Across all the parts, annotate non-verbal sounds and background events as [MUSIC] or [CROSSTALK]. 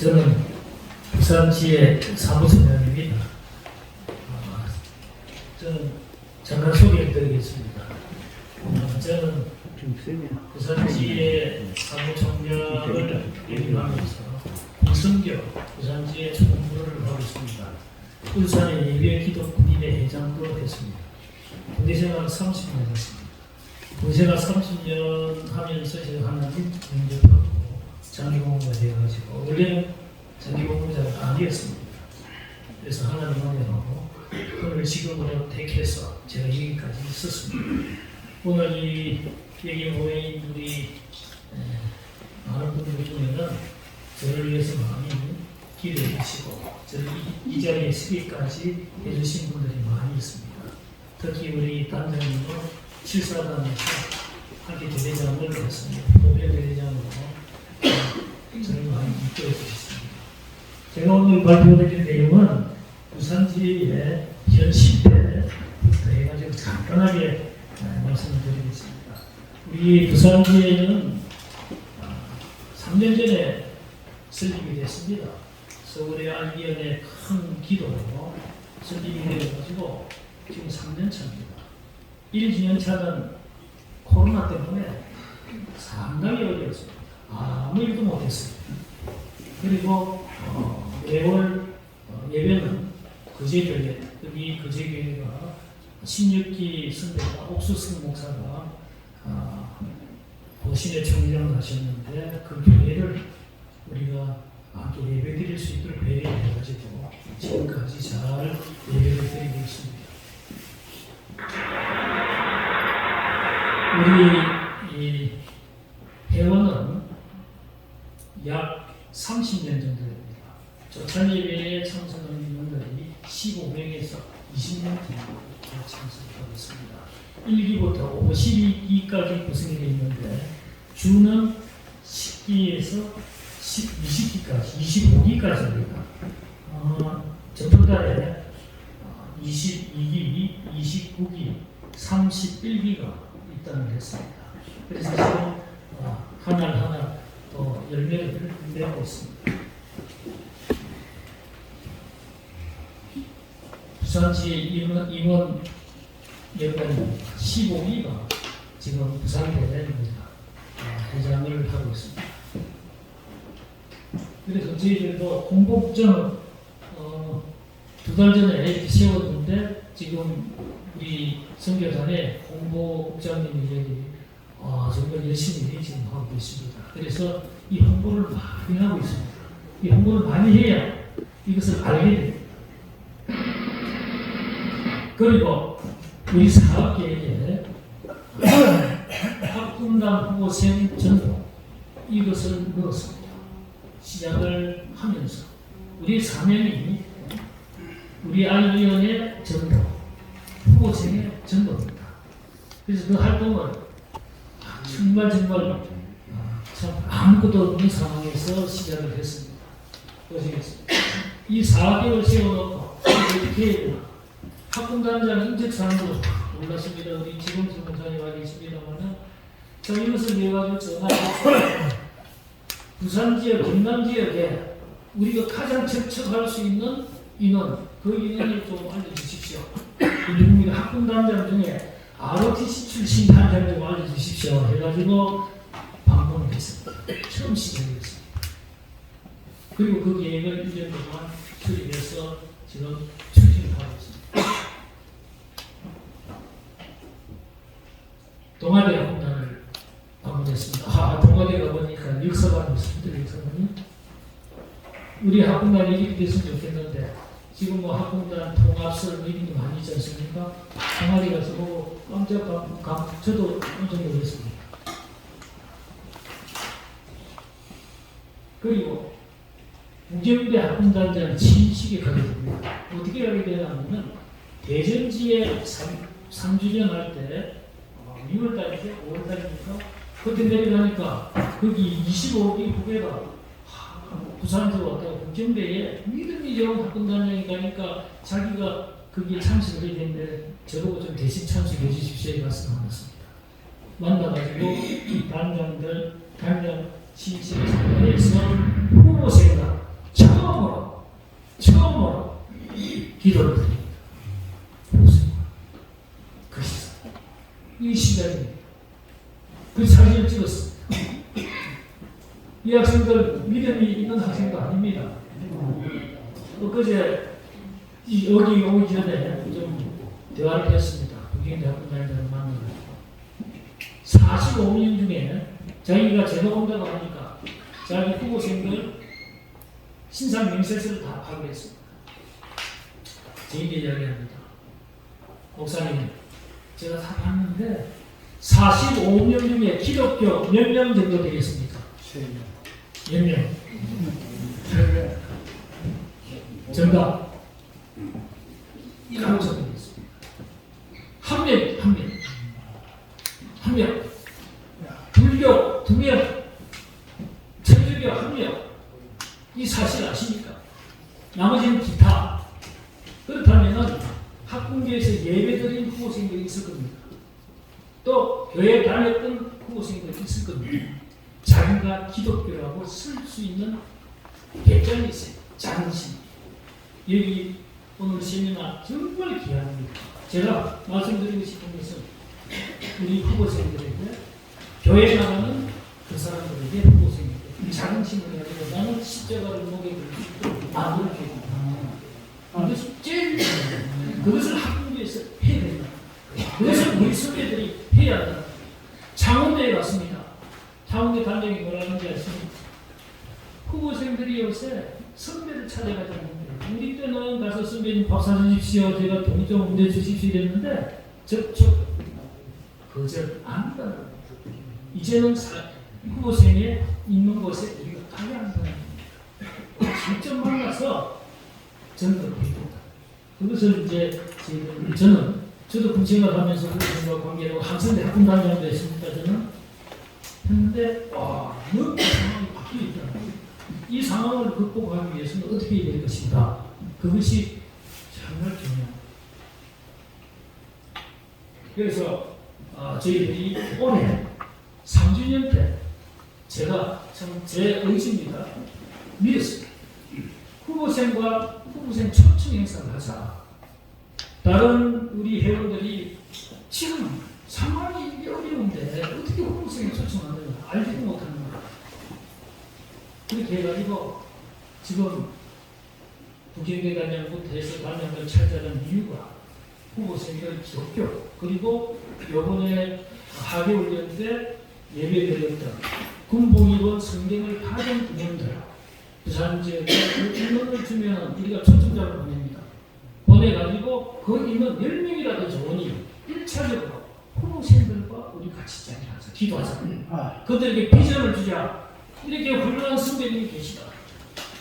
저는 부산시의 사무총장입니다. 어, 저는 잠깐 소개해드리겠습니다. 어, 저는 부산시의 사무총장을 역임하면서 공성교 부산시의 총무를 하고 있습니다. 울산의 예배기도 군인의 회장도 했습니다. 군대생활 30년 했습니다. 군생활 30년 하면서 제가 하나님 영접하고 장기공무가 되어가지고 원래는 장기공무자가 아니었습니다. 그래서 하나님 은혜로 오늘 지금으로 택해서 제가 여기까지 있었습니다. 오늘 이 여기 모인 에, 많은 분들 중에는 저를 위해서 많이 기도해 주시고 저를 이, 이 자리에 서기까지 해주신 분들이 많이 있습니다. 특히 우리 단장님은 칠사단에서 학기 대대장을 했습니다. 도별 대대장으로 저를 많이 이끌어 주셨습니다. 제가 오늘 발표드릴 내용은 부산지의 현 시대부터 해가지고 간단하게 아, 말씀을 드리겠습니다. 우리 부산지에는 아, 3년 전에 설립이 됐습니다. 서울의 알기연의 큰 기도로 설립이 되어가지고 지금 3년 차입니다. 1주년 차는 코로나 때문에 상당히 어려웠습니다. 아무 일도 못했습니다. 그리고 어, 매월 어, 예배는 그제교회, 여기 그제교회가 16기 선배가 옥수수 목사가 어, 도심에 청장을 하셨는데 그 교회를 우리가 함께 예배 드릴 수 있도록 배려해가지고 지금까지 잘 예배를 드리고 있습니다. 우리 이 회원은 약 30년 정도 됩니다. 예배에 참석하는 인원들이 15명에서 20명 정도 참석하고 있습니다. 1기부터 52기까지 구성이 되어 있는데 주는 10기에서 20기까지, 25기까지입니다. 어, 전달에 22기, 29기, 31기가 입단을 했습니다. 그래서 지금 어, 하나 하나 또 열매를 내고 있습니다. 부산시 임원, 임원 여건 15기가 지금 부산대회입니다. 어, 회장을 하고 있습니다. 그래서 저희들도 공복전을 어, 두달 전에 이렇게 세웠는데 지금 우리 선교단에 홍보국장님이 여기 어, 정말 열심히 지금 하고 있습니다. 그래서 이 홍보를 많이 하고 있습니다. 이 홍보를 많이 해야 이것을 알게 됩니다. 그리고 우리 사업계획에 학군단 [COUGHS] 후보생 전도 이것을 넣었습니다. 시작을 하면서 우리 사명이 우리 알위원회 전도 후보생의 전도입니다. 그래서 그 활동을 정말 정말 아, 참 아무것도 없는 상황에서 시작을 했습니다. 고생했습니다. 이 4개월 세워놓고 되나 학군단장 인적 사항도 몰랐습니다. 우리 지금 지원장이 와 계십니다만은 자 이것을 해가지고 전화해서 부산 지역, 경남 지역에 우리가 가장 접촉할 수 있는 인원, 그 인원을 좀 알려주십시오. 우리 학군단장 중에 ROTC 출신 단장 좀 알려주십시오. 해가지고 방문을 했습니다. 처음 시작했습니다. 그리고 그 계획을 1년 동안 수립해서 지금 추진하고 있습니다. 동아대 학군단을 방문했습니다. 아, 동아대 가보니까 육서관이 있습니다. 육서관이. 우리 학군단이 이렇게 됐으면 좋겠는데 지금 뭐 학군단 통합설 게 많이 있지 않습니까? 동아리 가서 보고 깜짝 감, 감, 저도 깜짝 놀랐습니다. 그리고 우경대 학군단장 친식에 가게 됩니다. 어떻게 가게 되냐면 대전지에 3, 주년 할 때 6월달이지 5월달이니까 그때 내려가니까, 거기 25억이 후배가 부산에서 왔다가 국정대에 믿음이 저런 바꾼다니까 자기가 거기에 참석을 했는데 저보고 좀 대신 참석해 주십시오 말씀 하셨습니다. 만나가지고 단장들 단장 신청에서 후보 생각 처음으로 처음으로 기도를 이 학생들 믿음이 있는 학생도 아닙니다. 엊그제 이- 여기 오기 전에 좀 대화를 했습니다. 북경대학교 다니는 만나서 45명 중에 자기가 제도 온다고 하니까 자기 후보생들 신상 명세서를 다 파괴했습니다. 저에게 이야기합니다. 목사님, 제가 다 봤는데 45명 중에 기독교 몇 명 정도 되겠습니까? 몇 명? 정답. 이라고 적혀있습니다. 한 명, 한 명. 한 명. 불교 두 명. 천주교 한 명. 이 사실 아십니까? 나머지는 기타. 그렇다면 학군교에서 예배드린 후보생들이 있을 겁니다. 또 교회 다녔던 후보생들이 있을 겁니다. 자기가 기독교라고 쓸 수 있는 배짱 이 있어요. 자긍심. 여기 오늘 세미나 정말 귀합니다. 제가 말씀드리고 싶은 것은 우리 후보생들에게 교회 나가는 그 사람들에게 후보생에게 자긍심을 가지고 나는 십자가를 목에 걸고 나를 죄다. 이것이 제일. 그것을 학교에서 해야 된다. 그것을 우리 선배들이 해야 한다. 창원대에 갔습니다. 창원대 단장이 뭐라는지 아십니까? 후보생들이 요새 선배를 찾아가자는 겁니다. 우리 때는 가서 선배님 밥 사주십시오. 제가 돈좀 옮겨 주십시오 이랬는데 저쪽 거절 안 겁니다. 이제는 사, 후보생에 있는 곳에 우리가 가야 한다는 겁니다. 직접 만나서 전도를 해준다. 그것을 이제 저희들- 저는 저도 군생활 하면서 후보생과 관계하고 항상 학군 단장도 했습니다. 저는 했는데 와 너무 상황이 바뀌어 있다. 이 상황을 극복하기 위해서는 어떻게 해야 될 것인가? 그것이 정말 중요합니다. 그래서 아, 저희들이 올해 3주년 때 제가 참 제 의지입니다. 믿었습니다. 후보생과 후보생 초청 행사를 하자. 다른 우리 회원들이 지금 상황이 이게 어려운데 어떻게 후보생에 초청하느냐 알지도 못하는. 그렇게 해가지고 지금 북경대 단장부터 해서 단장들 찾아가는 이유가 후보생들 기독교 그리고 요번에 하계훈련 때 예배드렸던 군복 입은 성경을 파는 분들 부산 지역에 그 인원을 주면 우리가 초청자를 보냅니다. 보내가지고 그 인원 10명이라도 좋으니 1차적으로 후보생들과 우리 같이 자리하자. 기도하자. 그들에게 비전을 주자 이렇게 훌륭한 선배님이 계시다.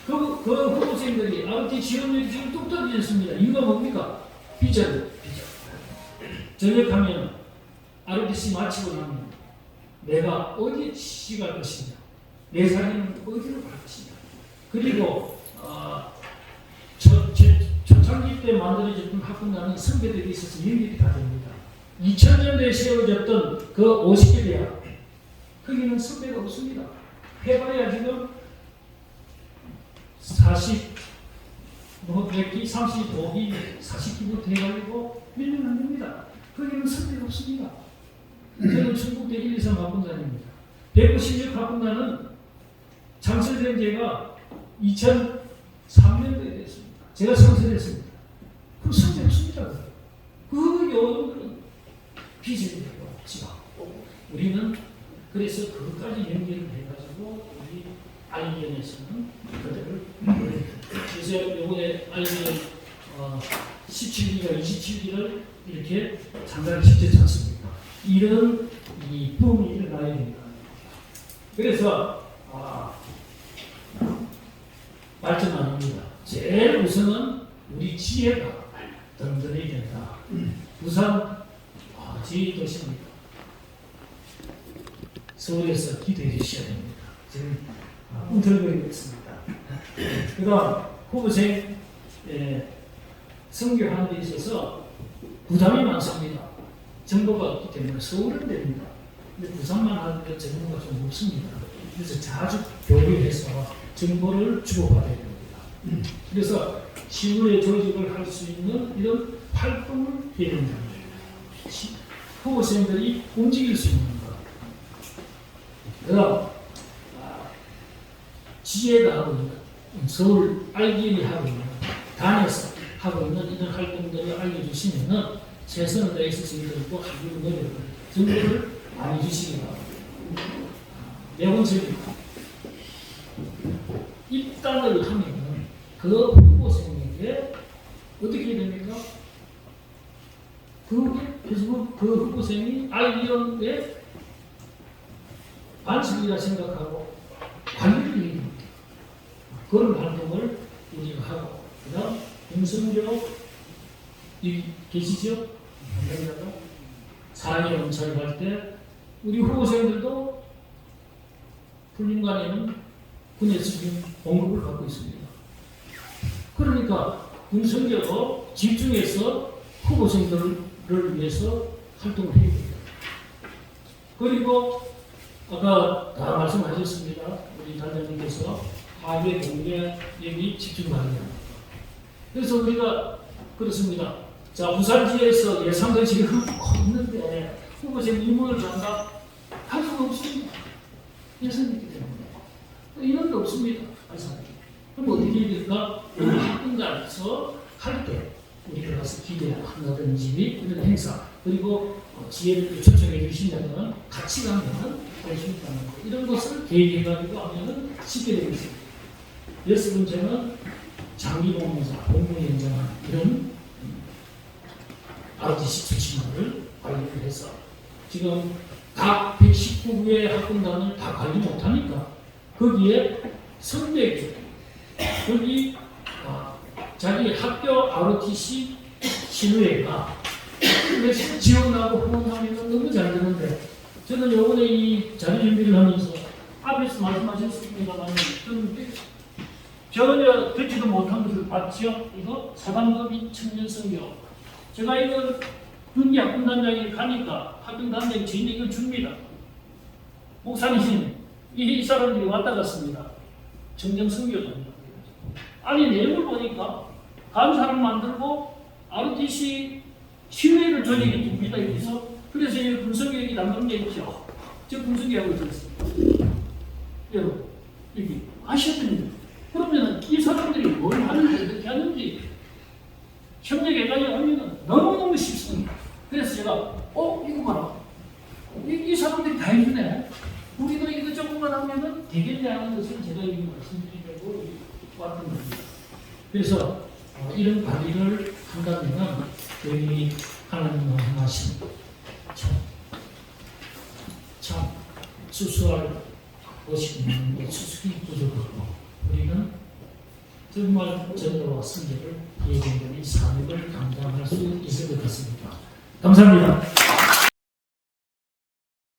그, 그 후보생들이 아버지 지원율이 지금 뚝 떨어졌습니다. 이유가 뭡니까? 비전, 비전. 전역하면 ROTC 마치고 나면 내가 어디 시갈 것이냐, 내 삶은 어디로 갈 것이냐. 그리고 어, 초창기 때 만들어졌던 학군단은 선배들이 있어서 연결이 다 됩니다. 2000년대에 세워졌던 그 50개 대학, 거기는 선배가 없습니다. 해봐야 지금 40, 뭐 100기, 35기, 40기부터 해가지고 밀면 안 됩니다. 거기는 선배가 없습니다. 저는 충북대 1, 2, 3 학군단입니다. 196 학군단은 장설된 제가 2003년도에 됐습니다. 제가 선설했습니다. 그럼 선배 없습니다. 그 여러분들은 비전이라고 지금 우리는 그래서 그것까지 연결을 우리 알리엔에서는 그들을 그래서 이번에 알리엔 어, 17기가 27기를 이렇게 장가를 시켰지 않습니까? 이런 이 붐이 일어나야 됩니다. 그래서 아, 발전 아닙니다. 제일 우선은 우리 지혜가 든든해야 된다. 부산 아, 제2도시입니다. 서울에서 기도해 주셔야 됩니다. 지금 아, unter고 있습니다. 그 다음 후보생 예, 선교하는 데 있어서 부담이 많습니다. 정보가 없기 때문에 서울은 됩니다. 근데 부산만 하는데 정보가 좀 없습니다. 그래서 자주 교류해서 정보를 주고받아야 됩니다. 그래서 지구의 조직을 할 수 있는 이런 활동을 해야 된다는 후보생들이 움직일 수 있는 것. 그다음 아, 지혜가 하고 있는 서울 알기리 하고 있는 단에서 하고 있는 이런 활동들을 알려주시면은 최선을 다해서 저희들도 하기로 노력을 정보를 많이 주시기 바랍니다. 내원적입니다. 입당을 하면은 그 후보생에게 어떻게 됩니까? 그, 그래서 그, 그 후보생이 아이디어에 반칙이라 생각하고. 그런 활동을 우리가 하고 그 다음 윤석열 이 계시죠? 사랑의 검찰 갈때 우리 후보생들도 훈련관에는 군에서 지금 봉급을 받고 있습니다. 그러니까 윤석열도 집중해서 후보생들을 위해서 활동을 해야 됩니다. 그리고 아까 다 말씀하셨습니다. 우리 단장님께서 공개 여기 집중하는 거. 그래서 우리가 그렇습니다. 자 부산지에서 예상도 지금 있는데 후보생 이문을 간다 할 수가 없습니다. 예산이 있기 때문에 이런 게 없습니다. 항상. 그럼 어떻게 해야 될까? 우리 학군자에서 할 때 우리가 가서 기대한다든지 이런 행사 그리고 어, 지혜를 초청해 주시면은 같이 가면은 할수 있다는 거 이런 것을 계획해가지고 하면은 쉽게 되겠습니다. 여섯 번째는 장기 공무사, 공무위원장 이런 ROTC 수치만을 관리를 해서 지금 각 119구의 학군단을 다 관리 못하니까 거기에 선배기 여기 아, 자기 학교 ROTC 신우회가 지원하고 후원하면 너무 잘 되는데 저는 요번에 이 자료 준비를 하면서 앞에서 말씀하셨습니다만 좀 전혀 듣지도 못한 것을 봤죠. 이거 사단법인 청년성교. 제가 이거 윤기 학군단장에 가니까 학군단장이 저희는 이걸 줍니다. 목사님, 이, 이 사람들이 왔다 갔습니다. 청년성교다. 아니 내용을 보니까 간 사람 만들고 ROTC 신뢰를 조직해 줍니다. 여기서 그래서 이 분석력이 담는 게 있죠. 저 분석하고 있었습니다. 여러분 여기 아셨더니 그러면은 이 사람들이 뭘 하는지 어떻게 하는지 협력해가지고 하면은 너무너무 쉽습니다. 그래서 제가 어 이거 봐라 이, 이 사람들이 다 해주네 우리도 이거 조금만 하면은 되겠네 하는 것을 제가 이미 말씀드리려고 왔던 겁니다. 그래서 어, 이런 관리를 한다면 여기 하나님 말씀하신 참, 참 수수할 것이 많은데 수수이 부족하고 우리는 정말 전도와 승리를 예정된 이 사역을 감당할 수 있을 것 같습니다. 감사합니다.